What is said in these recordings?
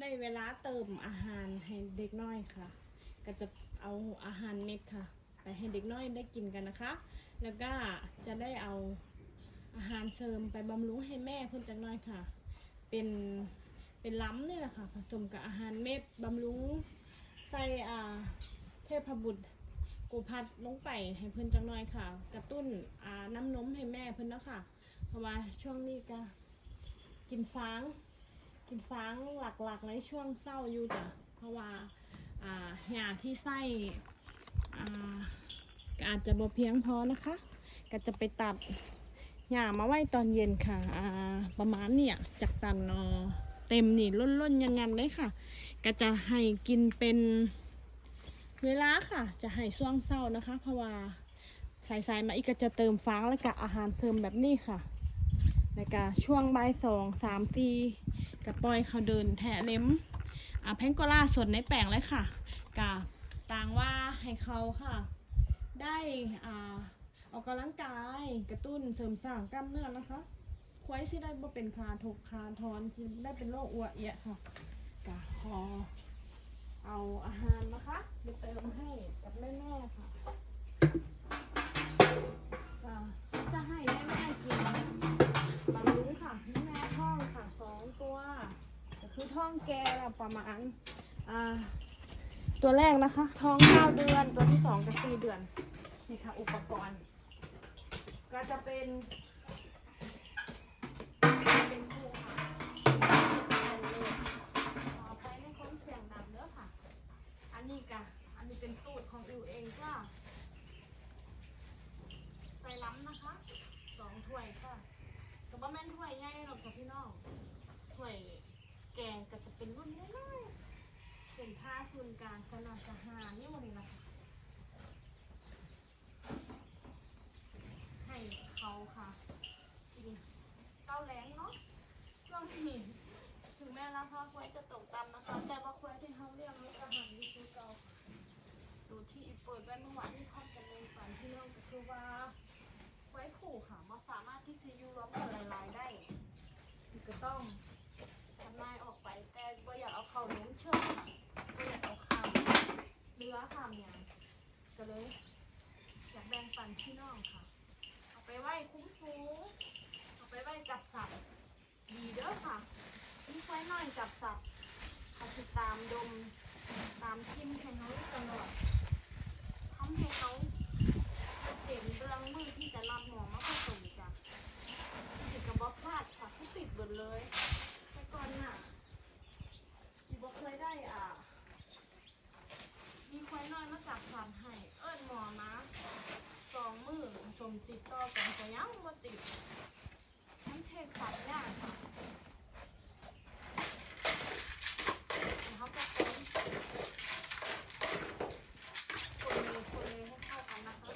ได้เวลาเติมอาหารให้เด็กน้อยค่ะ ก็จะเอาอาหารเม็ดค่ะ ไปให้เด็กน้อยได้กินกันนะคะ แล้วก็จะได้เอาอาหารเสริมไปบำรุงให้แม่เพิ่นจักน้อยค่ะ เป็นเป็นล้ำนี่แหละค่ะผสมกับอาหารเม็ดบำรุงใส่อ่าเทพบุตรกูพัดลงไปให้เพิ่นจักน้อยค่ะ กระตุ้นอ่าน้ำนมให้แม่เพิ่นแล้วค่ะ เพราะว่าช่วงนี้ก็กินฟาง กินฟางหลักๆในช่วงเศร้าอยู่จ้ะเพราะว่าอ่าหยาที่ไส้อ่าอาจจะบ่เพียงพอนะคะ ก็จะไปตัดหญ้ามาไว้ตอนเย็นค่ะอ่าประมาณเนี่ยจากตันเนาะเต็มนี่ล้นๆยันๆเลยค่ะ ก็จะให้กินเป็นเวลาค่ะ จะให้ช่วงเศร้านะคะ เพราะว่าสายๆมาอีกก็จะเติมฟางแล้วก็อาหารเสริมแบบนี้ค่ะ แล้วก็ช่วงบ่ายสองสามตีจะปล่อยเขาเดินแทะเล็มอ่าแพงโกล่าสดในแปลงเลยค่ะกะต่างว่าให้เขาค่ะ ได้อ่าออกกำลังกายกระตุ้นเสริมสร้างกล้ามเนื้อนะคะควายสิได้บ่เป็นคาถกคาทอนสิได้เป็นโรคอ้วเอียค่ะกะขอเอาอาหารนะคะไปเติมให้กับแม่ๆค่ะ แก่แล้วประมาณตัวแรกนะคะ ท้องเก้าเดือนตัวที่สองก็สี่เดือนนี่ค่ะ อุปกรณ์ ก็จะเป็นเป็นคู่ค่ะต่อไปในคนเสียงดังเด้อค่ะ อันนี้กะอันนี้เป็นสูตรของอิวเองก็ใส่ล้ำนะคะสองถ้วยค่ะก็บ่แม่นถ้วยใหญ่หรอกค่ะพี่น้องถ้วย แกงก็จะเป็นรุ่นน้อยๆส่วนผ้าส่วนกลางก็น่าจะหานี่วันนี้นะคะให้เขาค่ะกินเต้าแรงเนาะช่วงนี้ถึงแม้ราคาควายจะตกต่ำนะคะ แต่ว่าควายที่เขาเลี้ยงมันก็หันอยู่คือเก่าค่ะสูตรที่อีเปิดไว้เมื่อวานที่ทอดกันในฝันพี่น้องก็คือว่าไว้ขู่ค่ะมันสามารถที่จะอยู่รวมกันหลายๆได้คือจะต้อง ทำลายออกไป แต่ว่าอยากเอาเข่าเน้นเชื่อมก็อยากเอาคำเนื้อคำเนี่ยก็เลยอยากแบ่งปันพี่น้องค่ะ เอาไปไหว้คุ้มฟูเอาไปไหว้จับสับดีเด้อค่ะนี่ไว้หน่อยจับสับเขาติดตามดมตามทิมให้เขาตลอดทำให้เขา เห็นเรื่องมือที่จะรับหมอมาผสมจ้ะติดกับบอพลาดค่ะที่ติดหมดเลยแต่ก่อนน่ะที่บอเคยได้อะ มีควายน้ ฝันให้ เอิ้นหมอนะสองมือสมติดต่อกันก็ยังบ่ติดมันเช็คฝันยากค่ะแล้วเขาก็คนคนเลยคนเลยให้เข้ากันนะคะ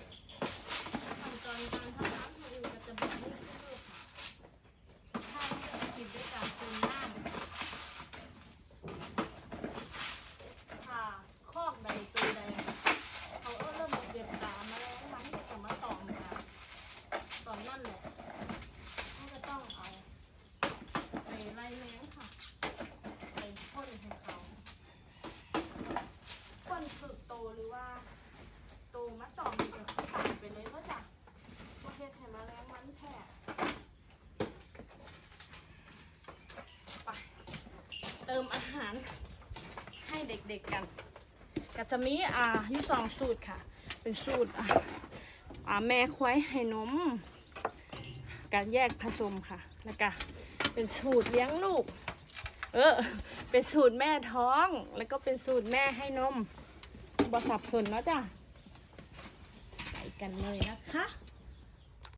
ขั้นตอนการทำน้ำคือก็จะบอกให้คือค่ะถ้าเราจะกินด้วยการปรุงน้ำค่ะคอกใดตัวใด เขาเออเริ่มเก็บตามาแล้วมันก็จะมาตอมกันตอนนั่นแหละเขาจะต้องเอาไปไล่แมงค่ะ ไปพ่นให้เขาพ่นฝึกโตหรือว่า โตมาตอมเดี๋ยวเขาตายไปเลยก็จ้ะ ประเทศไทยมาแรงมันแท้ไป เติมอาหารให้เด็กๆกัน ก็จะมีอ่าอยู่สองสูตรค่ะ เป็นสูตรอ่าแม่ควายให้นม การแยกผสมค่ะ แล้วก็เป็นสูตรเลี้ยงลูก เออ เป็นสูตรแม่ท้อง แล้วก็เป็นสูตรแม่ให้นมบสับสนเนาะจ้ะไปกันเลยนะคะ